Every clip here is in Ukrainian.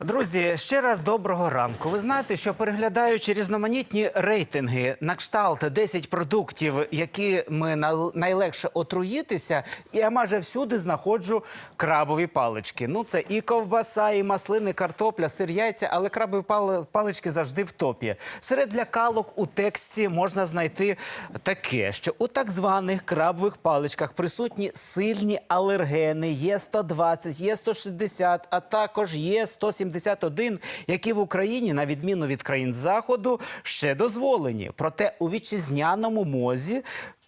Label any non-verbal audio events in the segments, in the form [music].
Друзі, ще раз доброго ранку. Ви знаєте, що переглядаючи різноманітні рейтинги на кшталт 10 продуктів, які ми найлегше отруїтися, я майже всюди знаходжу крабові палички. Ну, це і ковбаса, і маслини, картопля, сир, яйця, але крабові палички завжди в топі. Серед лякалок у тексті можна знайти таке, що у так званих крабових паличках присутні сильні алергени, є 120, є 160, а також є 171, які в Україні, на відміну від країн Заходу, ще дозволені. Проте у вітчизняному мозі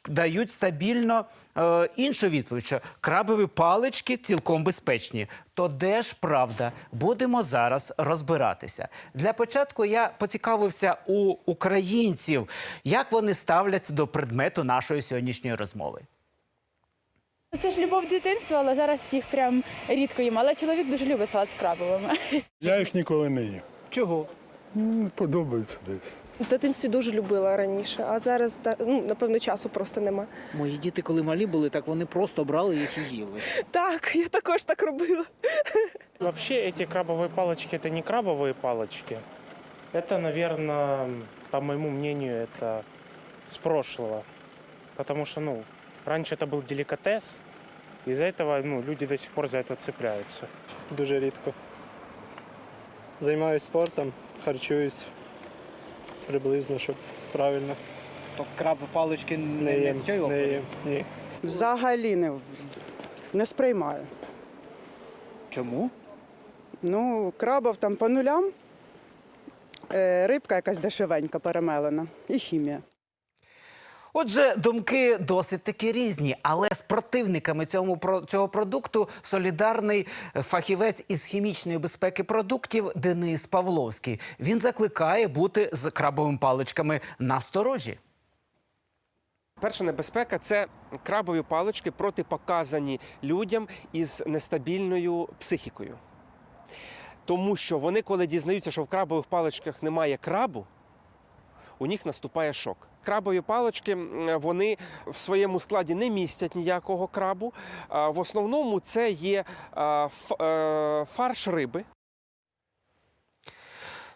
дають стабільно е, іншу відповідь, що крабові палички цілком безпечні. То де ж правда? Будемо зараз розбиратися. Для початку я поцікавився у українців, як вони ставляться до предмету нашої сьогоднішньої розмови. Це ж любов дитинства, але зараз їх прям рідко їм. Але чоловік дуже любить салат з крабовими. [laughs] Я їх ніколи не їв. Чого? Ну, Подобається десь. В дитинстві дуже любила раніше, а зараз та- ну, напевно часу просто нема. Мої діти, коли малі були, так вони просто брали їх і їли. Так, я також так робила. Вообще эти крабовые палочки это не крабовые палочки. Это, наверное, по моему мнению, это с прошлого. Потому что, ну, раньше это был деликатес. Из-за этого ну, люди до сих пор за это цепляются. Дуже рідко. Займаюсь спортом, харчуюсь приблизно, щоб правильно. То краб палички не, Не не їм. з цієї Не опери? їм. Ні. Взагалі не, не сприймаю. Чому? Ну, крабов там по нулям, е, рибка якась дешевенька перемелена і хімія. Отже, думки досить таки різні, але з противниками цьому цього продукту солідарний е, фахівець із хімічної безпеки продуктів Денис Павловський. Він закликає бути з крабовими паличками насторожі. Перша небезпека це крабові палички протипоказані людям із нестабільною психікою. Тому що вони, коли дізнаються, що в крабових паличках немає крабу, у них наступає шок. Крабові палички вони в своєму складі не містять ніякого крабу. В основному це є е, фарш риби.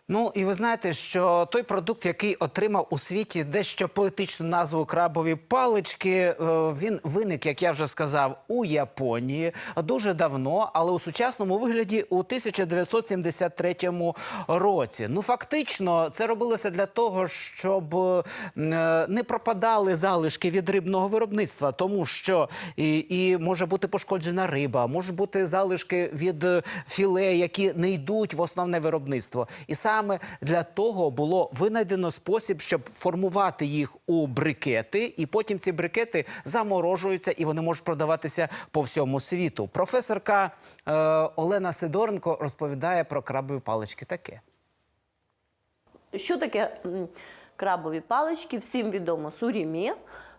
Ну і ви знаєте, що той продукт, який отримав у світі дещо поетичну назву крабові палички, е, він виник, як я вже сказав, у Японії дуже давно, але у сучасному вигляді у 1973 році. Ну фактично, це робилося для того, щоб е, не пропадали залишки від рибного виробництва, тому що і, і може бути пошкоджена риба, може бути залишки від е, філе, які не йдуть в основне виробництво. І саме для того було винайдено спосіб, щоб формувати їх у брикети, і потім ці брикети заморожуються і вони можуть продаватися по всьому світу. Професорка е, Олена Сидоренко розповідає про крабові палички таке. Що таке крабові палички? Всім відомо сурімі,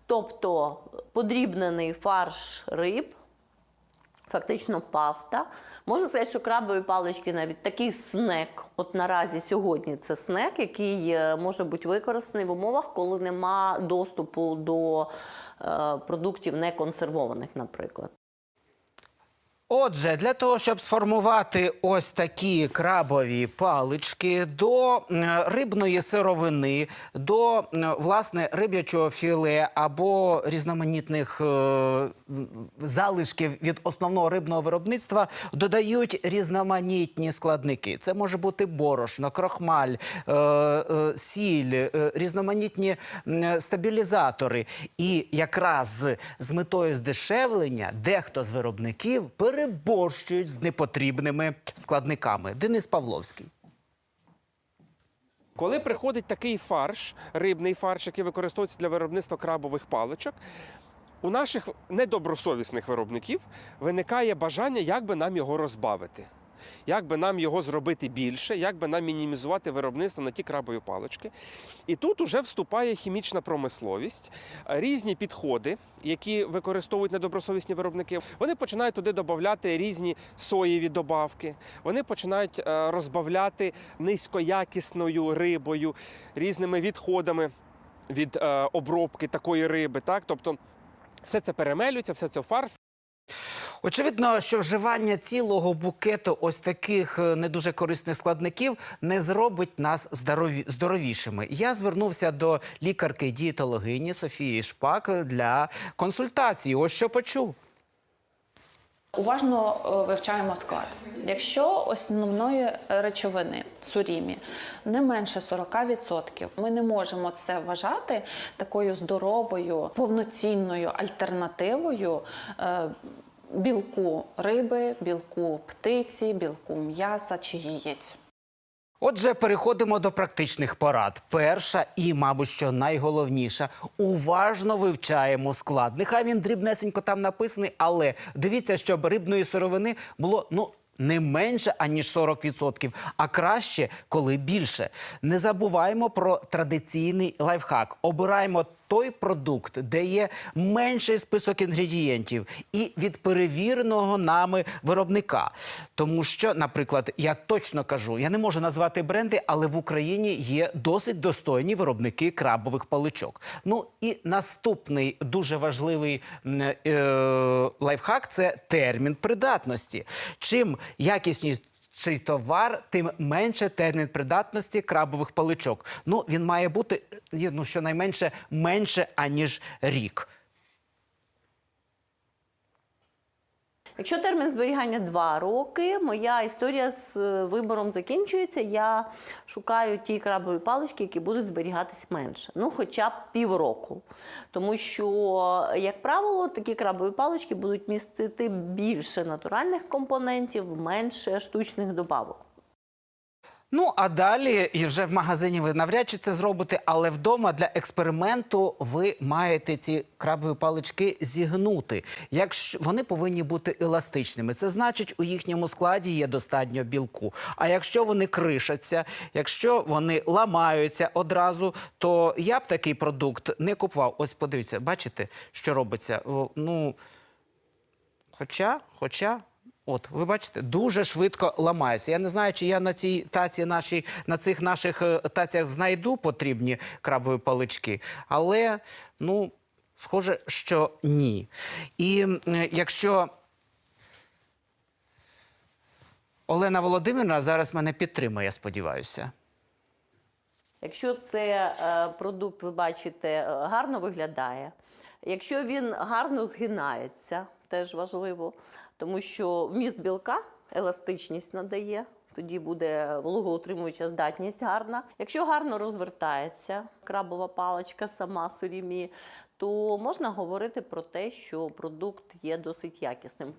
тобто подрібнений фарш риб, фактично паста. Можна сказати, що крабові палички навіть такий снек. От наразі сьогодні це снек, який е, може бути використаний в умовах, коли нема доступу до е, продуктів неконсервованих, наприклад. Отже, для того, щоб сформувати ось такі крабові палички до рибної сировини, до власне риб'ячого філе або різноманітних е, залишків від основного рибного виробництва, додають різноманітні складники. Це може бути борошно, крохмаль, е, е, сіль, е, різноманітні стабілізатори. І якраз з метою здешевлення дехто з виробників переборщують з непотрібними складниками. Денис Павловський. Коли приходить такий фарш, рибний фарш, який використовується для виробництва крабових паличок, у наших недобросовісних виробників виникає бажання, як би нам його розбавити. Як би нам його зробити більше, як би нам мінімізувати виробництво на ті крабові палички. І тут уже вступає хімічна промисловість, різні підходи, які використовують недобросовісні виробники. Вони починають туди додати різні соєві добавки, вони починають е, розбавляти низькоякісною рибою, різними відходами від е, обробки такої риби. Так? Тобто все це перемелюється, все це в фарш, Очевидно, що вживання цілого букету ось таких е, не дуже корисних складників не зробить нас здорові, здоровішими. Я звернувся до лікарки дієтологині Софії Шпак для консультації. Ось що почув. Уважно е, вивчаємо склад. Якщо основної речовини сурімі не менше 40%, ми не можемо це вважати такою здоровою, повноцінною альтернативою е, білку риби, білку птиці, білку м'яса чи яєць. Отже, переходимо до практичних порад. Перша і, мабуть, що найголовніша уважно вивчаємо склад. Нехай він дрібнесенько там написаний, але дивіться, щоб рибної сировини було ну. Не менше аніж 40%, а краще, коли більше. Не забуваємо про традиційний лайфхак. Обираємо той продукт, де є менший список інгредієнтів, і від перевіреного нами виробника. Тому що, наприклад, я точно кажу, я не можу назвати бренди, але в Україні є досить достойні виробники крабових паличок. Ну і наступний дуже важливий е, лайфхак це термін придатності. Чим якісніший товар, тим менше термін придатності крабових паличок. Ну він має бути ну щонайменше менше аніж рік. Якщо термін зберігання 2 роки, моя історія з е, вибором закінчується. Я шукаю ті крабові палички, які будуть зберігатись менше. Ну, хоча б півроку. Тому що, як правило, такі крабові палички будуть містити більше натуральних компонентів, менше штучних добавок. Ну а далі, і вже в магазині ви навряд чи це зробите, але вдома для експерименту ви маєте ці крабові палички зігнути. Якщо вони повинні бути еластичними, це значить, у їхньому складі є достатньо білку. А якщо вони кришаться, якщо вони ламаються одразу, то я б такий продукт не купував. Ось подивіться, бачите, що робиться? Ну Хоча, хоча, от ви бачите, дуже швидко ламаються. Я не знаю, чи я на цій таці нашій, на цих наших е, тацях знайду потрібні крабові палички, але ну, схоже, що ні. І е, якщо Олена Володимирівна зараз мене підтримує, я сподіваюся. Якщо це е, продукт, ви бачите, гарно виглядає. Якщо він гарно згинається, теж важливо, тому що вміст білка еластичність надає. Тоді буде вологоутримуюча здатність гарна. Якщо гарно розвертається крабова паличка, сама сурімі, то можна говорити про те, що продукт є досить якісним.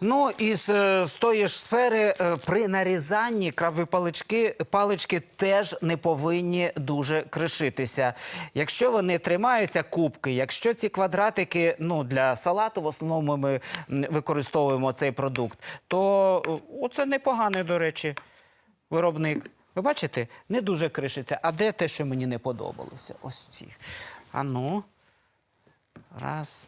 Ну і з, е, з тої ж сфери е, при нарізанні крабові палички, палички теж не повинні дуже кришитися. Якщо вони тримаються кубки, якщо ці квадратики ну, для салату, в основному ми використовуємо цей продукт, то е, оце непоганий, до речі, виробник. Ви бачите, не дуже кришиться. А де те, що мені не подобалося? Ось ці. А ну. Раз.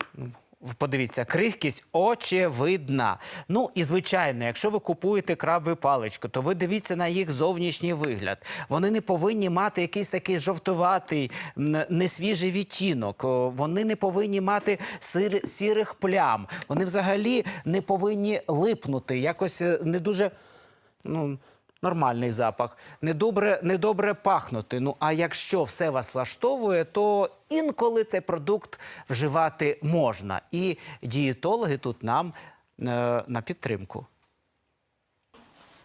Подивіться, крихкість очевидна. Ну і звичайно, якщо ви купуєте крабову паличку, то ви дивіться на їх зовнішній вигляд. Вони не повинні мати якийсь такий жовтуватий, несвіжий відтінок. Вони не повинні мати сир, сірих плям. Вони взагалі не повинні липнути. Якось е, не дуже. Ну, Нормальний запах, недобре, недобре пахнути. Ну а якщо все вас влаштовує, то інколи цей продукт вживати можна. І дієтологи тут нам е, на підтримку.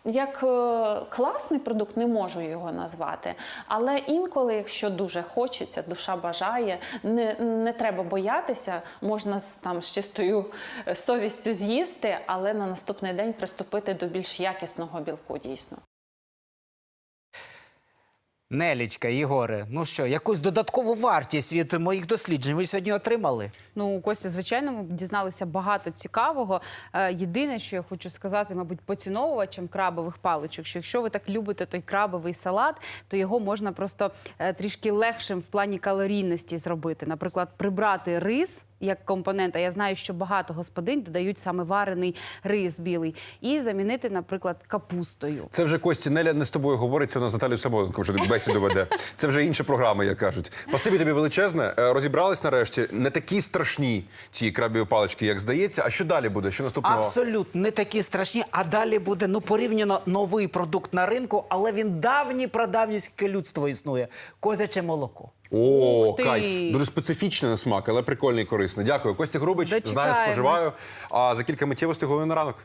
Як е, класний продукт, не можу його назвати. Але інколи, якщо дуже хочеться, душа бажає, не, не треба боятися, можна там, з чистою е, совістю з'їсти, але на наступний день приступити до більш якісного білку дійсно. Нелічка, Єгоре, ну що, якусь додаткову вартість від моїх досліджень ви сьогодні отримали? Ну, Костя, звичайно, ми дізналися багато цікавого. Е, Єдине, що я хочу сказати, мабуть, поціновувачам крабових паличок, що якщо ви так любите той крабовий салат, то його можна просто е, трішки легшим в плані калорійності зробити. Наприклад, прибрати рис як компонент, а я знаю, що багато господинь додають саме варений рис білий, і замінити, наприклад, капустою. Це вже Кості Неля не з тобою говорить, це вона з Наталією Самойленко вже бесіду веде. [laughs] Це вже інша програма, як кажуть. Спасибі тобі величезне. Е, Розібрались нарешті. Не такі страшні ці крабові палички, як здається. А що далі буде? Що наступного? Абсолютно не такі страшні. А далі буде ну порівняно новий продукт на ринку, але він давній прадавністське людство існує. Козяче молоко. О, Ух ти! кайф. Дуже специфічний на смак, але прикольний і корисний. Дякую. Костя Грубич, знаю, Дочекаємось. споживаю. А за кілька миттєвостей головний на ранок.